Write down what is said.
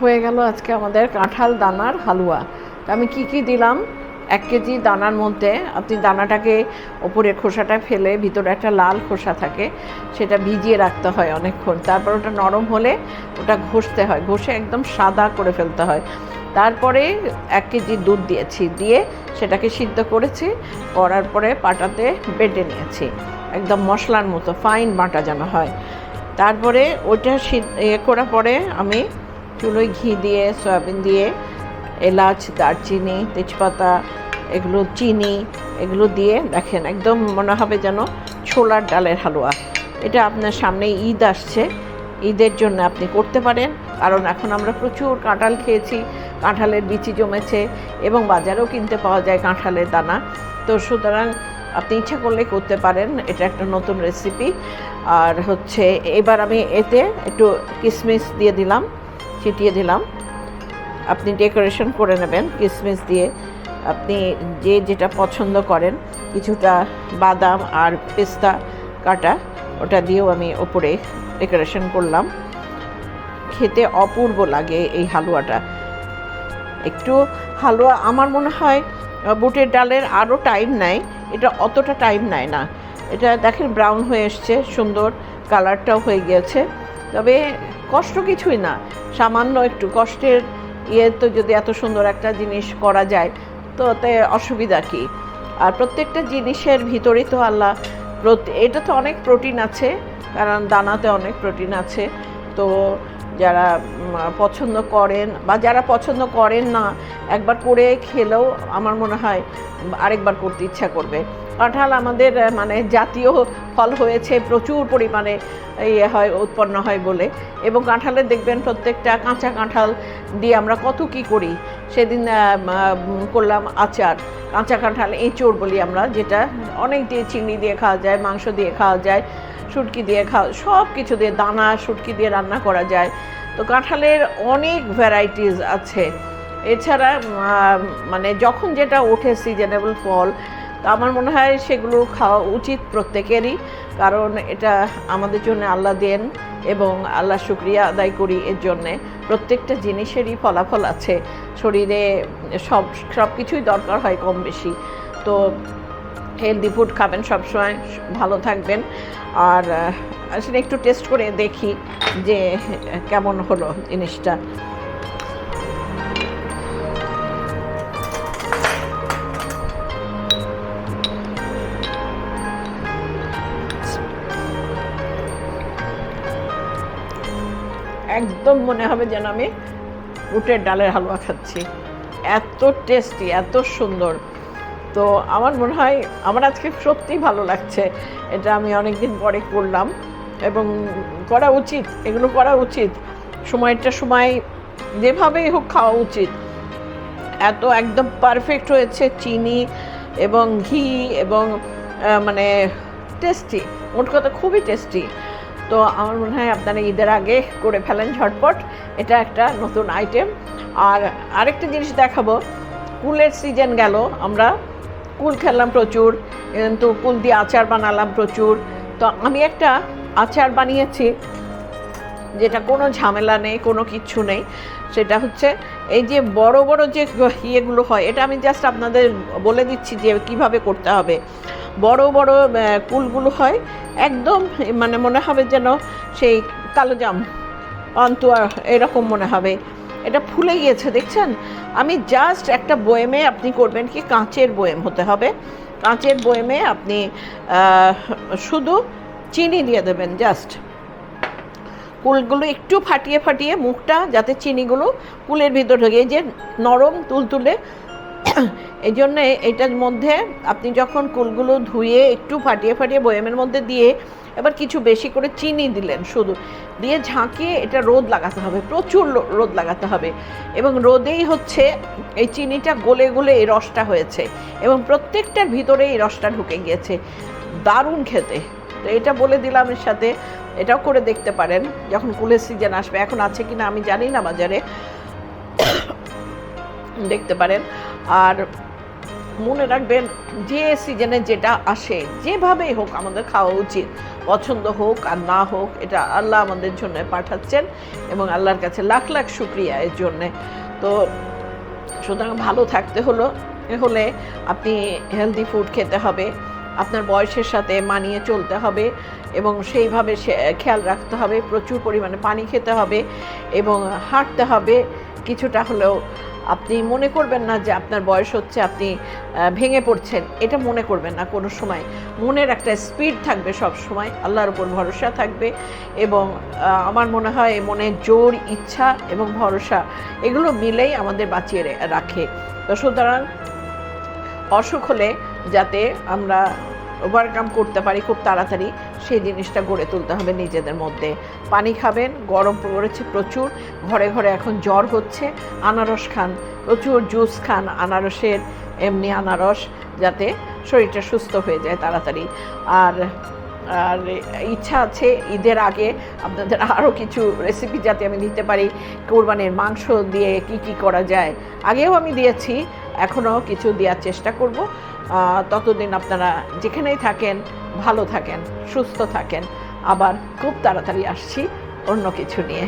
হয়ে গেল আজকে আমাদের কাঁঠাল দানার হালুয়া। তো আমি কি কি দিলাম? এক কেজি দানার মধ্যে, আপনি দানাটাকে ওপরে খোসাটা ফেলে ভিতরে একটা লাল খোসা থাকে, সেটা ভিজিয়ে রাখতে হয় অনেকক্ষণ। তারপর ওটা নরম হলে ওটা ঘষতে হয়, ঘষে একদম সাদা করে ফেলতে হয়। তারপরে এক কেজি দুধ দিয়েছি, দিয়ে সেটাকে সিদ্ধ করেছি, করার পরে পাটাতে বেটে নিয়েছি। একদম মশলার মতো, ফাইন বাটা যেন হয়। তারপরে ওইটা ইয়ে করার পরে আমি চুলোয় ঘি দিয়ে, সয়াবিন দিয়ে, এলাচ, দারচিনি, তেজপাতা, এগুলো চিনি, এগুলো দিয়ে দেখেন একদম মনে হবে যেন ছোলার ডালের হালুয়া। এটা আপনার সামনে ঈদ আসছে। ঈদের জন্য আপনি করতে পারেন। কারণ এখন আমরা প্রচুর কাঁঠাল খেয়েছি, কাঁঠালের বিচি জমেছে এবং বাজারেও কিনতে পাওয়া যায় কাঁঠালের দানা। তো সুতরাং আপনি ইচ্ছা করলে করতে পারেন, এটা একটা নতুন রেসিপি আর হচ্ছে, এবার আমি এতে একটু কিশমিশ দিয়ে দিলাম। ছিটিয়ে দিলাম। আপনি ডেকোরেশন করে নেবেন কিশমিশ দিয়ে। আপনি যে যেটা পছন্দ করেন, কিছুটা বাদাম আর পেস্তা কাটা, ওটা দিয়েও আমি ওপরে ডেকোরেশন করলাম। খেতে অপূর্ব লাগে এই হালুয়াটা। একটু হালুয়া, আমার মনে হয় বুটের ডালের আরও টাইম নেয়। এটা অতটা টাইম নেয় না। এটা দেখেন, ব্রাউন হয়ে এসছে, সুন্দর কালারটাও হয়ে গিয়েছে। তবে কষ্ট কিছুই না, সামান্য একটু কষ্টের ইয়ে তো যদি এত সুন্দর একটা জিনিস করা যায়, তো তে অসুবিধা কী? আর প্রত্যেকটা জিনিসের ভিতরেই তো আল্লাহ এটা তো অনেক প্রোটিন আছে, কারণ দানাতে অনেক প্রোটিন আছে, তো যারা পছন্দ করেন বা যারা পছন্দ করেন না, একবার করে খেলেও আমার মনে হয় আরেকবার করতে ইচ্ছা করবে। কাঁঠাল আমাদের মানে জাতীয় ফল হয়েছে, প্রচুর পরিমাণে ইয়ে হয়, উৎপন্ন হয় বলে। এবং কাঁঠালের দেখবেন প্রত্যেকটা কাঁচা কাঁঠাল দিয়ে আমরা কত কি করি। সেদিন করলাম আচার। কাঁচা কাঁঠাল এঁচোড় বলি আমরা, যেটা অনেক দিয়ে চিংড়ি দিয়ে খাওয়া যায়, মাংস দিয়ে খাওয়া যায়। শুটকি দিয়ে খাওয়া সব কিছু দিয়ে দানা, শুটকি দিয়ে রান্না করা যায়। তো কাঁঠালের অনেক ভ্যারাইটিস আছে। এছাড়া মানে যখন যেটা ওঠে সিজনেবল ফল, তো আমার মনে হয় সেগুলো খাওয়া উচিত প্রত্যেকেরই। কারণ এটা আমাদের জন্য আল্লাহ দেন এবং আল্লাহ শুক্রিয়া আদায় করি এর জন্যে। প্রত্যেকটা জিনিসেরই ফলাফল আছে। শরীরে সব সব কিছুই দরকার হয় কম বেশি। তো হেলদি ফুড খাবেন সবসময়, ভালো থাকবেন। আর আসলে একটু টেস্ট করে দেখি যে কেমন হলো জিনিসটা। একদম মনে হবে যেন আমি বুটের ডালের হালুয়া খাচ্ছি। এত টেস্টি এত সুন্দর। তো আমার মনে হয়, আমার আজকে সত্যিই ভালো লাগছে। এটা আমি অনেক দিন পরে করলাম এবং করা উচিত, এগুলো করা উচিত। সময়টা সময় যেভাবেই হোক খাওয়া উচিত। এত একদম পারফেক্ট হয়েছে চিনি এবং ঘি এবং মানে টেস্টি মোট কথা খুবই টেস্টি তো আমার মনে হয় আপনারা ঈদের আগে করে ফেলেন ঝটপট। এটা একটা নতুন আইটেম আর আরেকটা জিনিস দেখাবো। কুলের সিজন গেল, আমরা কুল খেলাম প্রচুর কিন্তু কুল দিয়ে আচার বানালাম প্রচুর। তো আমি একটা আচার বানিয়েছি, যেটা কোনো ঝামেলা নেই, কোনো কিচ্ছু নেই। সেটা হচ্ছে এই যে বড় বড় যে ইয়েগুলো হয়, এটা আমি জাস্ট আপনাদের বলে দিচ্ছি যে কীভাবে করতে হবে। বড় বড় কুলগুলো হয়, একদম মানে মনে হবে যেন সেই কালো জাম অন্তুয়া এরকম মনে হবে। এটা ফুলে গিয়েছে, দেখছেন? আমি জাস্ট একটা বয়েমে আপনি করবেন কি, কাঁচের বয়েম হতে হবে। কাঁচের বয়েমে আপনি শুধু চিনি দিয়ে দেবেন জাস্ট কুলগুলো একটু ফাটিয়ে ফাটিয়ে মুখটা, যাতে চিনিগুলো কুলের ভিতর ঢোকে যে নরম তুলতুলে এই জন্যে এটার মধ্যে আপনি যখন কুলগুলো ধুয়ে একটু ফাটিয়ে ফাটিয়ে বয়ামের মধ্যে দিয়ে এবার কিছু বেশি করে চিনি দিলেন শুধু, দিয়ে ঝাঁকিয়ে এটা রোদ লাগাতে হবে, প্রচুর রোদ লাগাতে হবে। এবং রোদেই হচ্ছে এই চিনিটা গলে গলে এই রসটা হয়েছে এবং প্রত্যেকটার ভিতরে এই রসটা ঢুকে গিয়েছে। দারুণ খেতে। তো এটা বলে দিলাম এর সাথে, এটাও করে দেখতে পারেন যখন কুলের সিজন আসবে। এখন আছে কি না আমি জানি না বাজারে। দেখতে পারেন। আর মনে রাখবেন, যে সিজনে যেটা আসে, যেভাবেই হোক আমাদের খাওয়া উচিত। পছন্দ হোক আর না হোক, এটা আল্লাহ আমাদের জন্য পাঠাচ্ছেন এবং আল্লাহর কাছে লাখ লাখ শুক্রিয়া এর জন্যে। তো সুতরাং ভালো থাকতে হলো হলে আপনি হেলদি ফুড খেতে হবে। আপনার বয়সের সাথে মানিয়ে চলতে হবে এবং সেইভাবে খেয়াল রাখতে হবে, প্রচুর পরিমাণে পানি খেতে হবে এবং হাঁটতে হবে। কিছুটা হলেও আপনি মনে করবেন না যে আপনার বয়স হচ্ছে, আপনি ভেঙে পড়ছেন। এটা মনে করবেন না কোনো সময়। মনের একটা স্পিড থাকবে সব সময়। আল্লাহর উপর ভরসা থাকবে এবং আমার মনে হয় মনে জোর, ইচ্ছা এবং ভরসা এগুলো মিলেই আমাদের বাঁচিয়ে রাখে। তো সুতরাং অসুখ হলে যাতে আমরা ওভারকাম করতে পারি খুব তাড়াতাড়ি, সেই জিনিসটা গড়ে তুলতে হবে নিজেদের মধ্যে। পানি খাবেন, গরম পড়েছে প্রচুর, ঘরে ঘরে এখন জ্বর হচ্ছে, আনারস খান, প্রচুর জুস খান, আনারসের, এমনি আনারস, যাতে শরীরটা সুস্থ হয়ে যায় তাড়াতাড়ি। আর আর ইচ্ছা আছে ঈদের আগে আপনাদের আরও কিছু রেসিপি যাতে আমি দিতে পারি, কোরবানির মাংস দিয়ে কি কি করা যায়। আগেও আমি দিয়েছি, এখনও কিছু দেওয়ার চেষ্টা করব। ততদিন আপনারা যেখানেই থাকেন, ভালো থাকেন, সুস্থ থাকেন। আবার খুব তাড়াতাড়ি আসছি অন্য কিছু নিয়ে।